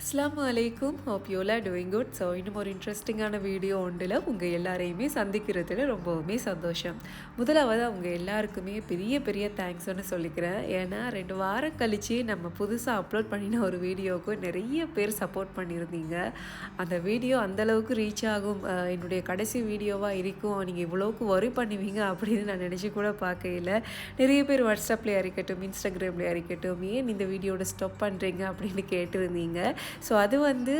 அஸ்லாம் அலைக்கும். Hope you all doing good so இன்னும் ஒரு இன்ட்ரெஸ்டிங்கான வீடியோ ஒன்றில் உங்கள் எல்லாரையுமே சந்திக்கிறதுல ரொம்பவுமே சந்தோஷம். முதலாவது அவங்க எல்லாருக்குமே பெரிய பெரிய தேங்க்ஸ்னு சொல்லிக்கிறேன். ஏன்னா ரெண்டு வாரம் கழித்து நம்ம புதுசாக அப்லோட் பண்ணின ஒரு வீடியோவுக்கு நிறைய பேர் சப்போர்ட் பண்ணியிருந்தீங்க. அந்த வீடியோ அந்தளவுக்கு ரீச் ஆகும். என்னுடைய கடைசி வீடியோவாக இருக்கும். நீங்கள் இவ்வளோக்கு ஒரி பண்ணுவீங்க அப்படின்னு நான் நினச்சி கூட பார்க்கையில. நிறைய பேர் வாட்ஸ்அப்லேயே இருக்கட்டும் இன்ஸ்டாகிராம்லேயே இருக்கட்டும் ஏன் இந்த வீடியோட ஸ்டாப் பண்ணுறீங்க அப்படின்னு கேட்டிருந்தீங்க. ஸோ அது வந்து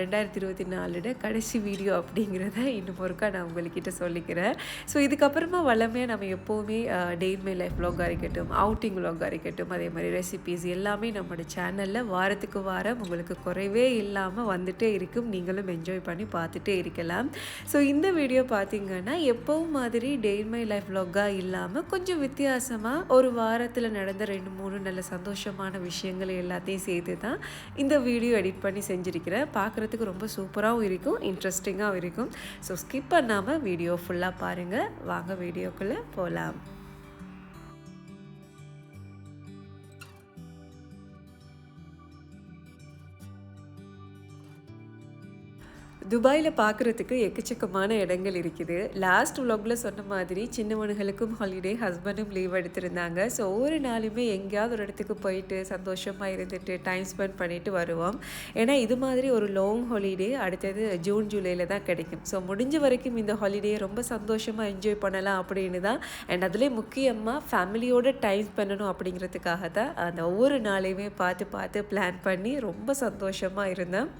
ரெண்டாயிரத்தி இருபத்தி நாலோட கடைசி வீடியோ அப்படிங்கிறத இன்னும் ஒருக்கா நான் உங்கள்கிட்ட சொல்லிக்கிறேன். ஸோ இதுக்கப்புறமா வளமையாக நம்ம எப்போவுமே டே மை லைஃப் vlog-ஆ இருக்கட்டும் அவுட்டிங் vlog-ஆ இருக்கட்டும் அதே மாதிரி ரெசிபீஸ் எல்லாமே நம்மளோட சேனலில் வாரத்துக்கு வாரம் உங்களுக்கு குறைவே இல்லாமல் வந்துட்டே இருக்கும். நீங்களும் என்ஜாய் பண்ணி பார்த்துட்டே இருக்கலாம். ஸோ இந்த வீடியோ பார்த்தீங்கன்னா எப்போவும் மாதிரி டே மை லைஃப் vlog-ஆ இல்லாமல் கொஞ்சம் வித்தியாசமாக ஒரு வாரத்தில் நடந்த ரெண்டு மூணு நல்ல சந்தோஷமான விஷயங்கள் எல்லாத்தையும் சேர்த்து தான் இந்த வீடியோ எடிட் பண்ணி செஞ்சுருக்கிறேன் பார்க்குறதுக்கு ரொம்ப சூப்பராகவும் இருக்கும் இன்ட்ரெஸ்டிங்காகவும் இருக்கும். ஸோ ஸ்கிப் பண்ணாமல் வீடியோ ஃபுல்லாக பாருங்கள் வாங்க வீடியோக்குள்ளே போகலாம் துபாயில் பார்க்குறதுக்கு எக்கச்சக்கமான இடங்கள் இருக்குது. லாஸ்ட் vlogல சொன்ன மாதிரி சின்னவனுகளுக்கும் ஹாலிடே ஹஸ்பண்டும் லீவ் எடுத்திருந்தாங்க. ஸோ ஒவ்வொரு நாளுமே எங்கேயாவது ஒரு இடத்துக்கு போயிட்டு சந்தோஷமாக இருந்துட்டு டைம் ஸ்பெண்ட் பண்ணிட்டு வருவோம். ஏன்னா இது மாதிரி ஒரு லாங் ஹாலிடே அடுத்தது ஜூன் ஜூலையில் தான் கிடைக்கும். ஸோ முடிஞ்ச வரைக்கும் இந்த ஹாலிடே ரொம்ப சந்தோஷமாக என்ஜாய் பண்ணலாம் அப்படின்னு தான். அண்ட் அதுலேயே முக்கியமாக ஃபேமிலியோட டைம் பண்ணணும் அப்படிங்கிறதுக்காக தான் அந்த ஒவ்வொரு நாளையுமே பார்த்து பார்த்து பிளான் பண்ணி ரொம்ப சந்தோஷமாக இருந்தேன்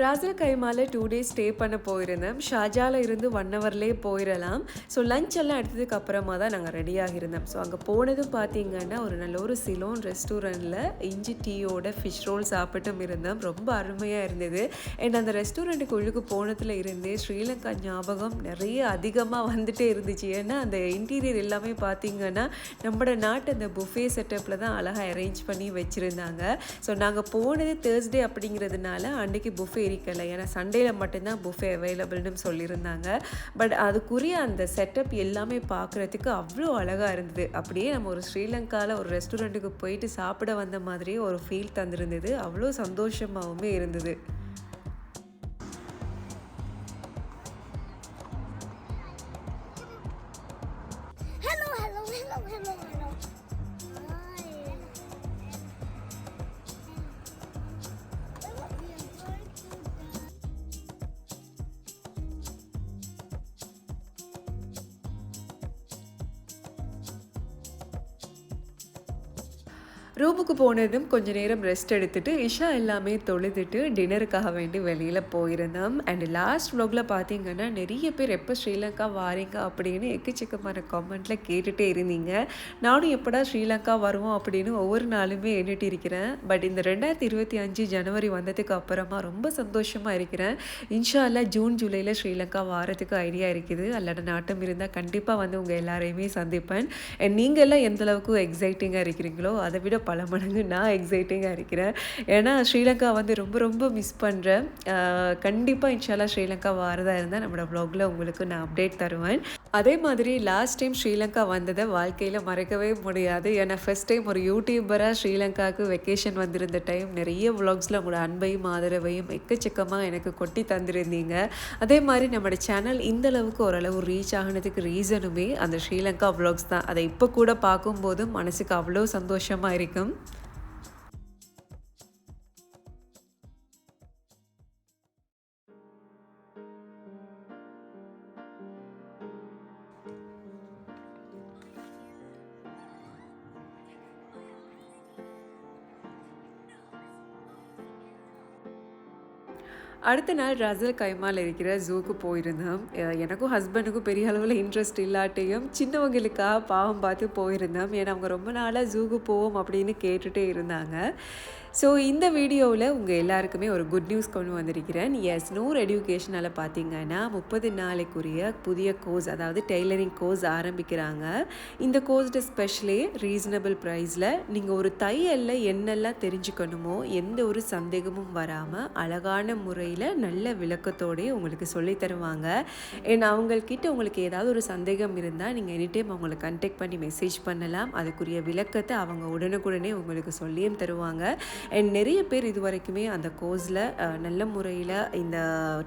ராஜா கைமால டூ டேஸ் ஸ்டே பண்ண போயிருந்தேன். ஷாஜாவில் இருந்து ஒன் ஹவர்லேயே போயிடலாம் ஸோ லஞ்ச் எல்லாம் எடுத்ததுக்கு அப்புறமா தான் நாங்கள் ரெடி ஆகியிருந்தோம். ஸோ அங்கே போனதும் பார்த்தீங்கன்னா ஒரு நல்ல ஒரு சிலோன் ரெஸ்டாரண்ட்டில் இஞ்சி டீயோட ஃபிஷ் ரோல் சாப்பிட்டும் இருந்தோம். ரொம்ப அருமையாக இருந்தது. அண்ட் அந்த ரெஸ்டாரண்ட்டுக்கு உள்ளுக்கு போனதுல இருந்தே ஸ்ரீலங்கா ஞாபகம் நிறைய அதிகமாக வந்துட்டே இருந்துச்சு. ஏன்னா அந்த இன்டீரியர் எல்லாமே பார்த்தீங்கன்னா நம்மளோட நாட்டு அந்த புஃபே செட்டப்பில் தான் அழகாக அரேஞ்ச் பண்ணி வச்சுருந்தாங்க. ஸோ நாங்கள் போனது தேர்ஸ்டே அப்படிங்கிறதுனால அன்றைக்கி புஃபே இருக்கலை. ஏன்னா சண்டேயில் மட்டும்தான் புஃபே அவைலபிள்னு சொல்லியிருந்தாங்க. பட் அதுக்குரிய அந்த செட்டப் எல்லாமே பார்க்குறதுக்கு அவ்வளோ அழகாக இருந்தது. அப்படியே நம்ம ஒரு ஸ்ரீலங்காவில் ஒரு ரெஸ்டாரண்ட்டுக்கு போயிட்டு சாப்பிட வந்த மாதிரியே ஒரு ஃபீல் தந்திருந்தது. அவ்வளோ சந்தோஷமாகவுமே இருந்தது. ரூமுக்கு போனதும் கொஞ்ச நேரம் ரெஸ்ட் எடுத்துட்டு இஷா எல்லாமே தொழுதுட்டு டின்னருக்காக வேண்டி வெளியில் போயிருந்தோம். அண்ட் லாஸ்ட் வ்ளாகில் பார்த்தீங்கன்னா நிறைய பேர் எப்போ ஸ்ரீலங்கா வாரீங்க அப்படின்னு எக்கச்சக்கமான கமெண்ட்டில் கேட்டுகிட்டே இருந்தீங்க. நானும் எப்படா ஸ்ரீலங்கா வருவோம் அப்படின்னு ஒவ்வொரு நாளுமே எண்ணிட்டு இருக்கிறேன். பட் இந்த ரெண்டாயிரத்தி இருபத்தி அஞ்சு ஜனவரி வந்ததுக்கு அப்புறமா ரொம்ப சந்தோஷமாக இருக்கிறேன். இன்ஷா அல்லா ஜூன் ஜூலையில் ஸ்ரீலங்கா வாரத்துக்கு ஐடியா இருக்குது. அல்லட நாட்டம் இருந்தால் கண்டிப்பாக வந்து உங்கள் எல்லாரையுமே சந்திப்பேன். அண்ட் நீங்கள் எல்லாம் எந்த அளவுக்கு எக்ஸைட்டிங்காக இருக்கிறீங்களோ அதை விட பல மடங்கு நான் எக்ஸைட்டிங்காக இருக்கிறேன். ஏன்னா ஸ்ரீலங்கா வந்து ரொம்ப ரொம்ப மிஸ் பண்ணுறேன் கண்டிப்பாக இன்ஷால்லா ஸ்ரீலங்கா வாரதாக இருந்தால் நம்மளோட ப்ளாகில் உங்களுக்கு நான் அப்டேட் தருவேன். அதே மாதிரி லாஸ்ட் டைம் ஸ்ரீலங்கா வந்ததை வாழ்க்கையில் மறக்கவே முடியாது. ஏன்னா ஃபர்ஸ்ட் டைம் ஒரு யூடியூபராக ஸ்ரீலங்காவுக்கு வெக்கேஷன் வந்திருந்த டைம் நிறைய விலாக்ஸில் உங்களோட அன்பையும் ஆதரவையும் எக்கச்சக்கமாக எனக்கு கொட்டி தந்திருந்தீங்க. அதே மாதிரி நம்மளோட சேனல் இந்த அளவுக்கு ஓரளவு ரீச் ஆகினதுக்கு ரீசனுமே அந்த ஸ்ரீலங்கா விலாக்ஸ் தான். அதை இப்போ கூட பார்க்கும்போதும் மனசுக்கு அவ்வளோ சந்தோஷமாக இருக்கும். அடுத்த நாள் ரசல் கைமால் இருக்கிற ஜூக்கு போயிருந்தோம். எனக்கும் ஹஸ்பண்டுக்கும் பெரிய அளவில் இன்ட்ரெஸ்ட் இல்லாட்டியும் சின்னவங்களுக்காக பாவம் பார்த்து போயிருந்தோம். ஏன்னா அவங்க ரொம்ப நாளாக ஜூக்கு போவோம் அப்படின்னு கேட்டுகிட்டே இருந்தாங்க. ஸோ இந்த வீடியோவில் உங்கள் எல்லாருக்குமே ஒரு குட் நியூஸ் கொண்டு வந்திருக்கிறேன். எஸ் நூறு எடுகேஷனால் பார்த்தீங்கன்னா முப்பது நாளைக்குரிய புதிய கோர்ஸ் அதாவது டெய்லரிங் கோர்ஸ் ஆரம்பிக்கிறாங்க. இந்த கோர்ஸ்ட ஸ்பெஷலி ரீசனபிள் ப்ரைஸில் நீங்கள் ஒரு தையலில் என்னெல்லாம் தெரிஞ்சுக்கணுமோ எந்த ஒரு சந்தேகமும் வராமல் அழகான முறையில் நல்ல விளக்கத்தோடய உங்களுக்கு சொல்லி தருவாங்க. ஏன்னா அவங்கக்கிட்ட உங்களுக்கு ஏதாவது ஒரு சந்தேகம் இருந்தால் நீங்கள் எனி டைம் அவங்களை கண்டெக்ட் பண்ணி மெசேஜ் பண்ணலாம். அதுக்குரிய விளக்கத்தை அவங்க உடனுக்குடனே உங்களுக்கு சொல்லியும் தருவாங்க. அண்ட் நிறைய பேர் இது வரைக்குமே அந்த கோர்ஸில் நல்ல முறையில் இந்த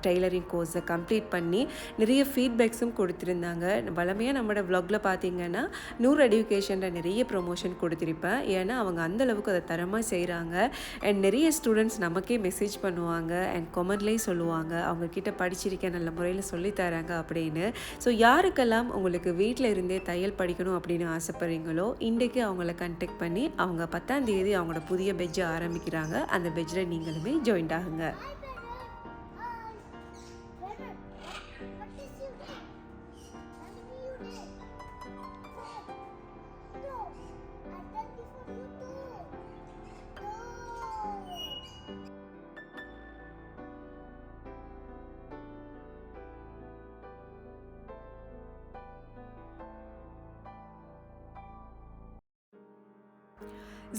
டெய்லரிங் கோர்ஸை கம்ப்ளீட் பண்ணி நிறைய ஃபீட்பேக்ஸும் கொடுத்துருந்தாங்க. வளமையாக நம்மளோட வ்ளாகில் பார்த்தீங்கன்னா நூறு எடுகேஷனில் நிறைய ப்ரொமோஷன் கொடுத்துருப்பேன். ஏன்னா அவங்க அந்த அளவுக்கு அதை தரமாக செய்கிறாங்க அண்ட் நிறைய ஸ்டூடெண்ட்ஸ் நமக்கே மெசேஜ் பண்ணுவாங்க அண்ட் கொமெண்ட்லேயும் சொல்லுவாங்க. அவங்கக்கிட்ட படிச்சிருக்கேன் நல்ல முறையில் சொல்லித் தராங்க அப்படின்னு. ஸோ யாருக்கெல்லாம் உங்களுக்கு வீட்டில் இருந்தே தையல் படிக்கணும் அப்படின்னு ஆசைப்படுறீங்களோ இன்றைக்கு அவங்கள கண்டெக்ட் பண்ணி அவங்க பத்தாம் தேதி அவங்களோட புதிய பெஜ்ஜை ஆரம்பிக்கிறாங்க. அந்த பெஜ்ஜில் நீங்களுமே ஜாயின்ட் ஆகுங்க.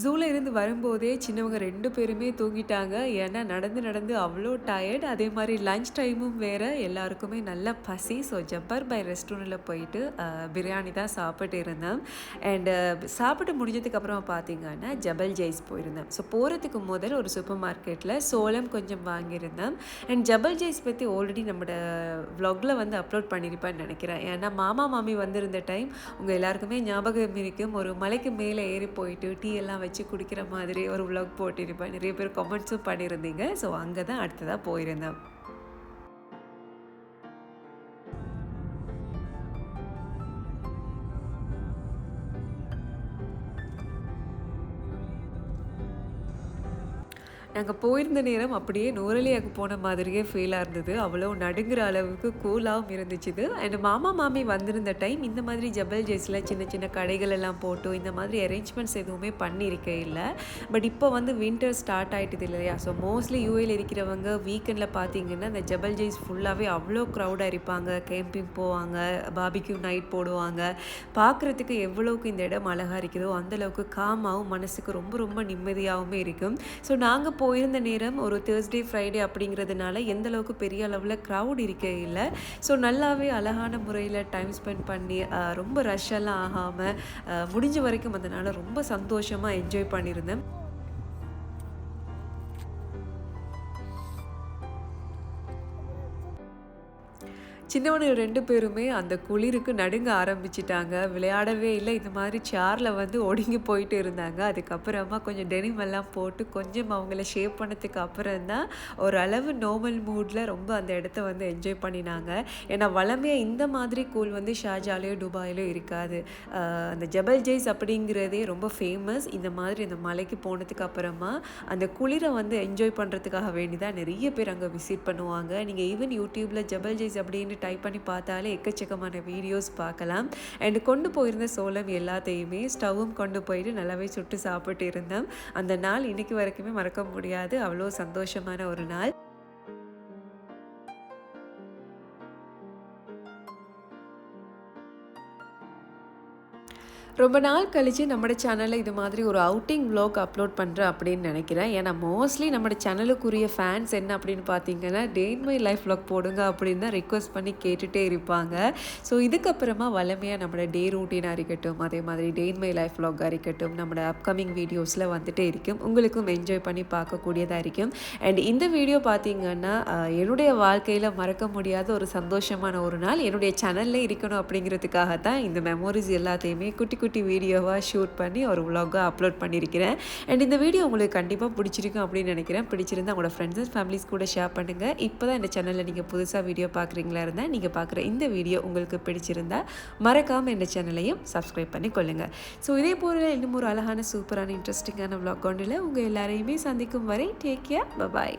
ஜூவில் இருந்து வரும்போதே சின்னவங்க ரெண்டு பேருமே தூங்கிட்டாங்க. ஏன்னா நடந்து நடந்து அவ்வளோ டயர்ட் அதே மாதிரி லஞ்ச் டைமும் வேறு. எல்லாருக்குமே நல்ல பசி. ஸோ ஜப்பர் பை ரெஸ்டாரண்ட்டில் போயிட்டு பிரியாணி தான் சாப்பிட்டு இருந்தேன். அண்டு சாப்பிட்டு முடிஞ்சதுக்கப்புறம் பார்த்தீங்கன்னா ஜபல் ஜெய்ஸ் போயிருந்தேன். ஸோ போகிறதுக்கு முதல் ஒரு சூப்பர் மார்க்கெட்டில் சோளம் கொஞ்சம் வாங்கியிருந்தேன். அண்ட் ஜபல் ஜெய்ஸ் பற்றி ஆல்ரெடி நம்மளோட வ்ளாகில் வந்து அப்லோட் பண்ணியிருப்பேன்னு நினைக்கிறேன். ஏன்னா மாமா மாமி வந்திருந்த டைம் உங்கள் எல்லாருக்குமே ஞாபகம் இருக்கும். ஒரு மலைக்கு மேலே ஏறி போயிட்டு டீ எல்லாம் வச்சு குடிக்கிற மாதிரி ஒரு vlog போட்டிருப்பேன். நிறைய பேர் கமெண்ட்ஸும் பண்ணியிருந்தீங்க. ஸோ அங்கே தான் அடுத்ததாக போயிருந்தேன். நாங்கள் போயிருந்த நேரம் அப்படியே நூறலியாக்கு போன மாதிரியே ஃபீலாக இருந்தது. அவ்வளோ நடுங்கிற அளவுக்கு கூலாகவும் இருந்துச்சுது. அண்ட் மாமா மாமி வந்திருந்த டைம் இந்த மாதிரி ஜபல் ஜெய்ஸில் சின்ன சின்ன கடைகள் எல்லாம் போட்டு இந்த மாதிரி அரேஞ்ச்மெண்ட்ஸ் எதுவுமே பண்ணியிருக்கே இல்லை. பட் இப்போ வந்து வின்டர் ஸ்டார்ட் ஆகிட்டது இல்லையா? ஸோ மோஸ்ட்லி யூஏல இருக்கிறவங்க வீக்கெண்டில் பார்த்தீங்கன்னா இந்த ஜபல் ஜெய்ஸ் ஃபுல்லாகவே அவ்வளோ க்ரௌடாக இருப்பாங்க. கேம்பிங் போவாங்க பாபிக்யூ நைட் போடுவாங்க. பார்க்குறதுக்கு எவ்வளோக்கு இந்த இடம் அழகாக இருக்குதோ அந்தளவுக்கு காமாகவும் மனசுக்கு ரொம்ப ரொம்ப நிம்மதியாகவுமே இருக்கும். ஸோ நாங்கள் போ போயிருந்த நேரம் ஒரு தேர்ஸ்டே ஃப்ரைடே அப்படிங்கிறதுனால எந்த அளவுக்கு பெரிய அளவில் க்ரௌட் இருக்கே இல்லை. ஸோ நல்லாவே அழகான முறையில் டைம் ஸ்பெண்ட் பண்ணி ரொம்ப ரஷ் எல்லாம் ஆகாமல் முடிஞ்ச வரைக்கும் அதனால் ரொம்ப சந்தோஷமாக என்ஜாய் பண்ணியிருந்தேன். சின்னவனு ரெண்டு பேருமே அந்த குளிருக்கு நடுங்க ஆரம்பிச்சிட்டாங்க. விளையாடவே இல்லை. இந்த மாதிரி சேரில் வந்து ஒடுங்கி போயிட்டு இருந்தாங்க. அதுக்கப்புறமா கொஞ்சம் டெனிம் எல்லாம் போட்டு கொஞ்சம் அவங்கள ஷேப் பண்ணதுக்கு அப்புறம் தான் ஓரளவு நார்மல் மூடில் ரொம்ப அந்த இடத்த வந்து என்ஜாய் பண்ணினாங்க. ஏன்னா வளமையாக இந்த மாதிரி கூல் வந்து ஷாஜாலேயோ துபாயிலோ இருக்காது. அந்த ஜபல் ஜெய்ஸ் அப்படிங்கிறதே ரொம்ப ஃபேமஸ் இந்த மாதிரி அந்த மலைக்கு போனதுக்கு அப்புறமா அந்த குளிரை வந்து என்ஜாய் பண்ணுறதுக்காக வேண்டி தான் நிறைய பேர் அங்கே விசிட் பண்ணுவாங்க. நீங்கள் ஈவன் யூடியூப்பில் ஜபல் ஜெய்ஸ் அப்படின்னு டைப் பண்ணி பார்த்தாலே எக்கச்சக்கமான வீடியோஸ் பார்க்கலாம். அண்ட் கொண்டு போயிருந்த சோளம் எல்லாத்தையுமே ஸ்டவ்வும் கொண்டு போயிட்டு நல்லாவே சுட்டு சாப்பிட்டு இருந்தேன் அந்த நாள் இன்னைக்கு வரைக்குமே மறக்க முடியாது. அவ்வளோ சந்தோஷமான ஒரு நாள். ரொம்ப நாள் கழித்து நம்ம சேனலில் இது மாதிரி ஒரு அவுட்டிங் ப்ளாக் அப்லோட் பண்ணுறேன் அப்படின்னு நினைக்கிறேன். ஏன்னா மோஸ்ட்லி நம்ம சேனலுக்குரிய ஃபேன்ஸ் என்ன அப்படின்னு பார்த்தீங்கன்னா day in my life vlog போடுங்க அப்படின்னு தான் ரிக்வஸ்ட் பண்ணி கேட்டுகிட்டே இருப்பாங்க. ஸோ இதுக்கப்புறமா வளமையாக நம்மளோட டே ரூட்டீனாக இருக்கட்டும் அதே மாதிரி day in my life vlog இருக்கட்டும் நம்மளோட அப்கமிங் வீடியோஸில் வந்துட்டே இருக்கும். உங்களுக்கும் என்ஜாய் பண்ணி பார்க்கக்கூடியதாக இருக்கும். அண்ட் இந்த வீடியோ பார்த்தீங்கன்னா என்னுடைய வாழ்க்கையில் மறக்க முடியாத ஒரு சந்தோஷமான ஒரு நாள். என்னுடைய சேனலில் இருக்கணும் அப்படிங்கிறதுக்காக தான் இந்த மெமோரிஸ் எல்லாத்தையுமே குட்டி குட்டி வீடியோவாக ஷூட் பண்ணி ஒரு விலாகாக அப்லோட் பண்ணியிருக்கிறேன். அண்ட் இந்த வீடியோ உங்களுக்கு கண்டிப்பாக பிடிச்சிருக்கும் அப்படின்னு நினைக்கிறேன். பிடிச்சிருந்தா உங்களோட ஃப்ரெண்ட்ஸ் அண்ட் ஃபேமிலிஸ் கூட ஷேர் பண்ணுங்கள் இப்போ தான் இந்த சேனலில் நீங்கள் புதுசாக வீடியோ பார்க்குறீங்களா இருந்தால் நீங்கள் பார்க்குற இந்த வீடியோ உங்களுக்கு பிடிச்சிருந்தா மறக்காமல் இந்த சேனலையும் சப்ஸ்கிரைப் பண்ணி கொள்ளுங்கள் ஸோ இதே போல் இன்னும் ஒரு அழகான சூப்பரான இன்ட்ரெஸ்டிங்கான விலாக் ஒன்றில் உங்கள் எல்லாரையுமே சந்திக்கும் வரை டேக் கேர் பபாய்